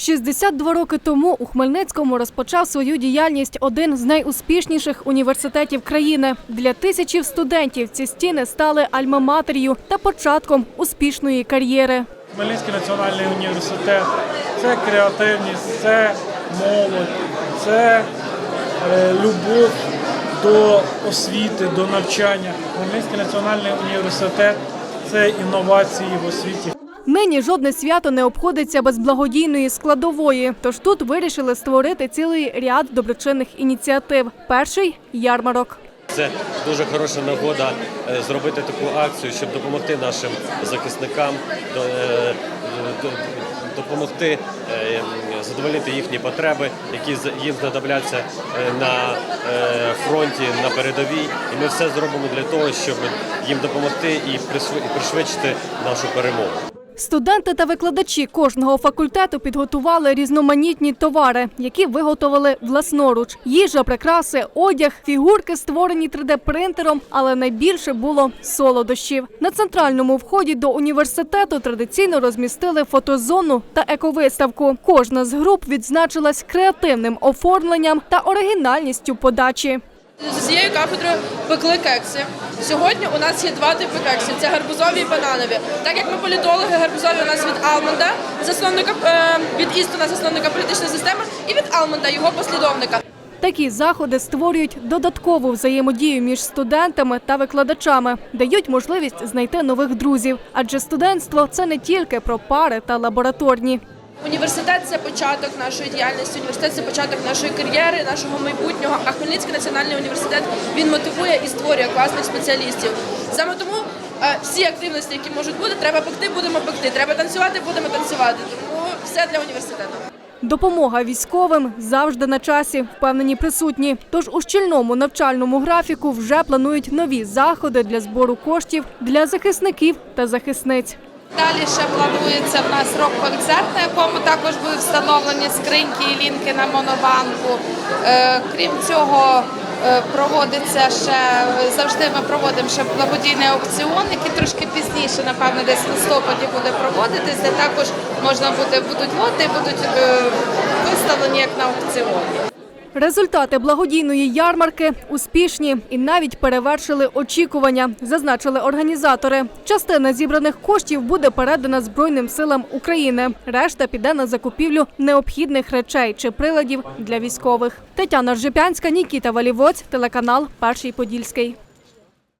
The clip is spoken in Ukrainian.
62 роки тому у Хмельницькому розпочав свою діяльність один з найуспішніших університетів країни. Для тисячів студентів ці стіни стали альма-матер'ю та початком успішної кар'єри. Хмельницький національний університет це креативність, це молодь, це е, любов до освіти, до навчання. Хмельницький національний університет це інновації в освіті. Нині жодне свято не обходиться без благодійної складової. Тож тут вирішили створити цілий ряд доброчинних ініціатив. Перший ярмарок. Це дуже хороша нагода е, зробити таку акцію, щоб допомогти нашим захисникам, е, допомогти е, задовольнити їхні потреби, які їм знадобляться на фронті на передовій. І ми все зробимо для того, щоб їм допомогти і пришвидшити нашу перемогу. Студенти та викладачі кожного факультету підготували різноманітні товари, які виготовили власноруч. Їжа, прикраси, одяг, фігурки створені 3D-принтером, але найбільше було солодощів. На центральному вході до університету традиційно розмістили фотозону та ековиставку. Кожна з груп відзначилась креативним оформленням та оригінальністю подачі. З цією кафедрою пекли кекси. Сьогодні у нас є два типи кексів: це гарбузові і бананові. Так як ми політологи, гарбузові у нас від Алманда, засновника е, від Істона, засновника політичної системи, і від Алманда, його послідовника. Такі заходи створюють додаткову взаємодію між студентами та викладачами, дають можливість знайти нових друзів. Адже студентство це не тільки про пари та лабораторні. Університет це початок нашої діяльності. Університет це початок нашої кар'єри, нашого майбутнього. А Хмельницький національний університет він мотивує і створює класних спеціалістів. Саме тому е, всі активності, які можуть бути, треба пекти, будемо пекти. Треба танцювати, будемо танцювати. Тому все для університету. Допомога військовим завжди на часі, впевнені присутні. Тож у щільному навчальному графіку вже планують нові заходи для збору коштів для захисників та захисниць. Далі ще планується в нас рок-концерт, на якому також будуть встановлені скриньки і лінки на монобанку. Е, Крім цього, е, проводиться ще завжди ми проводимо ще благодійний аукціон, який трошки пізніше, напевно, десь в листопаді буде проводитись, де також можна буде будуть лоти, будуть е, виставлені як на аукціоні. Результати благодійної ярмарки успішні і навіть перевершили очікування, зазначили організатори. Частина зібраних коштів буде передана Збройним силам України. Решта піде на закупівлю необхідних речей чи приладів для військових. Тетяна Ржепянська, Нікіта Валівоць, телеканал Перший Подільський.